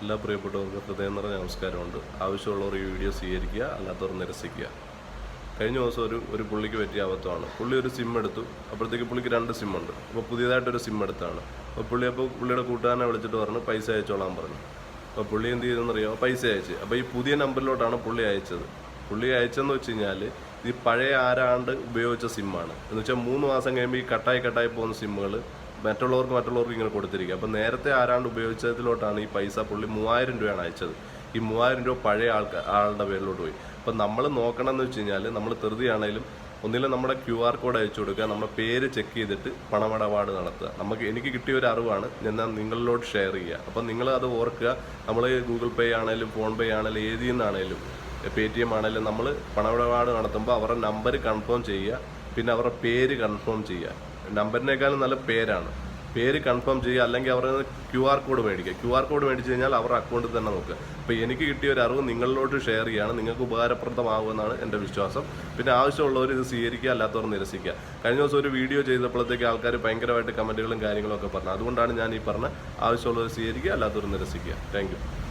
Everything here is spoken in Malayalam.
എല്ലാ പ്രിയപ്പെട്ടവർക്കും ഹൃദയം നിറഞ്ഞ നമസ്കാരമുണ്ട്. ആവശ്യമുള്ളവർ ഈ വീഡിയോ സ്വീകരിക്കുക അല്ലാത്തവർ നിരസിക്കുക. കഴിഞ്ഞ ദിവസം ഒരു ഒരു പുള്ളിക്ക് പറ്റിയ അബദ്ധമാണ്. പുള്ളി ഒരു സിം എടുത്തു. അപ്പോഴത്തേക്ക് പുള്ളിക്ക് രണ്ട് സിം ഉണ്ട്. അപ്പോൾ പുതിയതായിട്ടൊരു സിം എടുത്താണ്. അപ്പോൾ പുള്ളി അപ്പോൾ പുള്ളിയുടെ കൂട്ടുകാരനെ വിളിച്ചിട്ട് പറഞ്ഞു പൈസ അയച്ചോളാൻ പറഞ്ഞു. അപ്പോൾ പുള്ളി എന്ത് ചെയ്തെന്നറിയോ? പൈസ അയച്ച്. അപ്പോൾ ഈ പുതിയ നമ്പറിലോട്ടാണ് പുള്ളി അയച്ചത്. പുള്ളി അയച്ചെന്ന് വെച്ച് കഴിഞ്ഞാൽ ഈ പഴയ ആരാണ്ട് ഉപയോഗിച്ച സിമ്മാണ് എന്ന് വെച്ചാൽ മൂന്ന് മാസം കഴിയുമ്പോൾ ഈ കട്ടായി കട്ടായി പോകുന്ന സിമ്മുകൾ മറ്റുള്ളവർക്ക് മറ്റുള്ളവർക്ക് ഇങ്ങനെ കൊടുത്തിരിക്കുക. അപ്പം നേരത്തെ ആരാണ്ട് ഉപയോഗിച്ചതിലോട്ടാണ് ഈ പൈസ പുള്ളി മൂവായിരം രൂപയാണ് അയച്ചത്. ഈ മൂവായിരം രൂപ പഴയ ആൾക്കാർ ആളുടെ പേരിലോട്ട് പോയി. അപ്പം നമ്മൾ നോക്കണം എന്ന് വെച്ച് കഴിഞ്ഞാൽ നമ്മൾ ധൃതിയാണേലും ഒന്നിലും നമ്മുടെ ക്യു ആർ കോഡ് അയച്ചു കൊടുക്കുക നമ്മുടെ പേര് ചെക്ക് ചെയ്തിട്ട് പണമിടപാട് നടത്തുക. നമുക്ക് എനിക്ക് കിട്ടിയ ഒരു അറിവാണ് ഞാൻ നിങ്ങളിലോട്ട് ഷെയർ ചെയ്യുക. അപ്പം നിങ്ങൾ അത് ഓർക്കുക. നമ്മൾ ഗൂഗിൾ പേ ആണെങ്കിലും ഫോൺ പേ ആണെങ്കിലും ഏതിൽ നിന്നാണേലും പേ ടി എം ആണെങ്കിലും നമ്മൾ പണമിടപാട് നടത്തുമ്പോൾ അവരുടെ നമ്പർ കൺഫേം ചെയ്യുക പിന്നെ അവരുടെ പേര് കൺഫേം ചെയ്യുക. നമ്പറിനേക്കാളും നല്ല പേരാണ്. പേര് കൺഫേം ചെയ്യുക അല്ലെങ്കിൽ അവർ ക്യു ആർ കോഡ് മേടിക്കുക. ക്യു ആർ കോഡ് മേടിച്ച് കഴിഞ്ഞാൽ അവരുടെ അക്കൗണ്ടിൽ തന്നെ നോക്കുക. അപ്പോൾ എനിക്ക് കിട്ടിയ ഒരു അറിവ് നിങ്ങളിലോട്ട് ഷെയർ ചെയ്യുകയാണ്. നിങ്ങൾക്ക് ഉപകാരപ്രദമാകുമെന്നാണ് എന്റെ വിശ്വാസം. പിന്നെ ആവശ്യമുള്ളവർ ഇത് സ്വീകരിക്കുക അല്ലാത്തവർ നിരസിക്കുക. കഴിഞ്ഞ ദിവസം ഒരു വീഡിയോ ചെയ്തപ്പോഴത്തേക്ക് ആൾക്കാർ ഭയങ്കരമായിട്ട് കമന്റുകളും കാര്യങ്ങളും ഒക്കെ പറഞ്ഞു. അതുകൊണ്ടാണ് ഞാൻ ഈ പറഞ്ഞ ആവശ്യമുള്ളവർ സ്വീകരിക്കുക അല്ലാത്തവർ നിരസിക്കുക. താങ്ക്